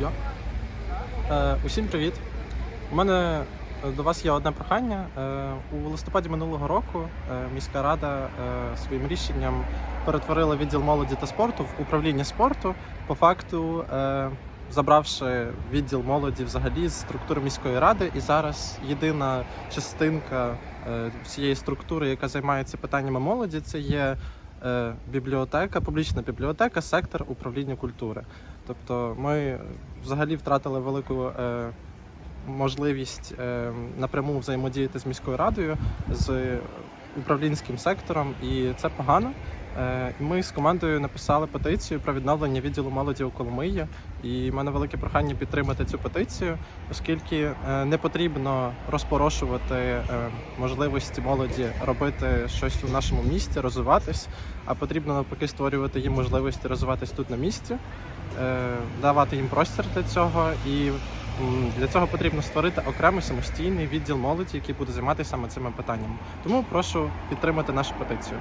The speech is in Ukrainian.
Я. Е, усім привіт. У мене е, до вас є одне прохання. Е, у листопаді минулого року е, міська рада е, своїм рішенням перетворила відділ молоді та спорту в управління спорту, по факту е, забравши відділ молоді взагалі з структури міської ради. І зараз єдина частинка е, всієї структури, яка займається питаннями молоді, це є бібліотека, публічна бібліотека, сектор управління культури. Тобто ми взагалі втратили велику е, можливість е, напряму взаємодіяти з міською радою, з управлінським сектором, і це погано. Е, Ми з командою написали петицію про відновлення відділу молоді у Коломиї. І в мене велике прохання підтримати цю петицію, оскільки е, не потрібно розпорошувати е, можливості молоді робити щось у нашому місті, розвиватись, а потрібно навпаки створювати їм можливості розвиватись тут на місці, давати їм простір для цього. І для цього потрібно створити окремий самостійний відділ молоді, який буде займатися саме цими питаннями. Тому прошу підтримати нашу петицію.